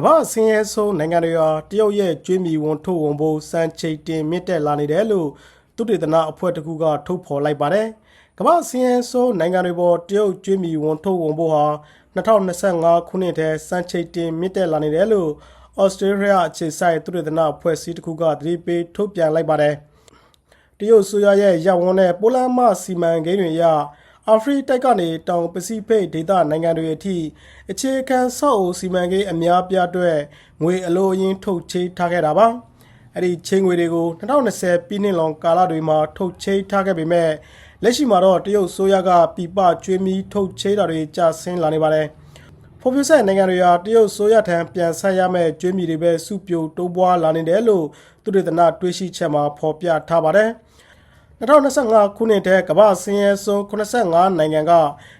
ကမ္ဘာဆင်းရဲဆုံးနိုင်ငံတွေဟာတရုတ်ရဲ့ကျွေးမီဝန်ထုတ်ဝန်ဖို့စံချိန်တင်မြင့်တက်လာနေတယ်လို့သုတေသနအဖွဲ့တစ်ခုကထုတ်ဖော်လိုက်ပါတယ်။ကမ္ဘာဆင်းရဲဆုံးနိုင်ငံတွေပေါ်တရုတ်ကျွေးမီဝန်ထုတ်ဝန်ဖို့ဟာ2025ခုနှစ်ထဲစံချိန်တင်မြင့်တက်လာနေတယ်လို့ဩစတြေးလျအခြေစိုက်သုတေသနအဖွဲ့အစည်းတစ်ခုကသတိပေးထုတ်ပြန်လိုက်ပါတယ်။တရုတ်ဆိုရရဲ့ရပ်ဝန်းနဲ့ပိုလန်မစီမံကိန်းတွေအရ အာဖရိတိုက်ကနေတောင်ပစိဖိတ်ဒေသနိုင်ငံတွေအထိအခြေခံဆောက်အုံစီမံကိန်းအများပြားအတွက်ငွေအလိုအရင်ထုတ်ချေးထားခဲ့တာပါအဲ့ဒီချင်းငွေတွေကို2020ပြည်နှစ်လွန်ကာလတွေမှာထုတ်ချေးထားခဲ့ပေမဲ့လက်ရှိမှာတော့တရုတ်ဆိုရကပြပကျွေးမီထုတ်ချေးတာတွေကျဆင်းလာနေပါတယ်ဖွံ့ဖြိုးဆဲနိုင်ငံတွေဟာတရုတ်ဆိုရထံပြန်ဆက်ရမယ့်ကျွေးမီတွေပဲစုပြိုတိုးပွားလာနေတယ်လို့သူတေသနတွေးရှိချက်မှာဖော်ပြထားပါတယ် 2025ခုနှစ်ထဲကမ္ဘာစင်းရဲဆုံး85နိုင်ငံက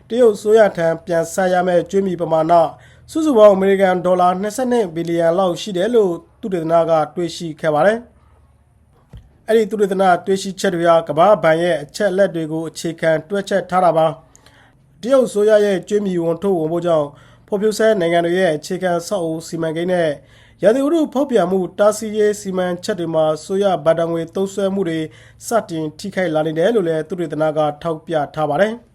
တရုတ်ဆိုရထံပြန်ဆက်ရမယ့်ကျွေးမီပမာဏစုစုပေါင်းအမေရိကန်ဒေါ်လာ22ဘီလီယံလောက်ရှိတယ်လို့သူတေသနကတွေးရှိခဲ့ပါတယ်။အဲ့ဒီသူတေသနတွေးရှိချက်တွေဟာကမ္ဘာဘဏ်ရဲ့အချက်လက်တွေကိုအခြေခံတွက်ချက်ထားတာပါ။တရုတ်ဆိုရရဲ့ကျွေးမီဝန်ထုတ်ဝန်ဖို့ကြောင့် ဖော်ပြဆဲနိုင်ငံတွေရဲ့အခြေခံဆောက်အုံစီမံကိန်းနဲ့ရာသီဥတုဖောက်ပြန်မှုတာစီရေးစီမံချက်တွေမှာဆိုရဗတ်တံငွေသုံးစွဲမှုတွေစတင်ထိခိုက်လာနေတယ်လို့လည်းသူတေသနကထောက်ပြထားပါတယ်။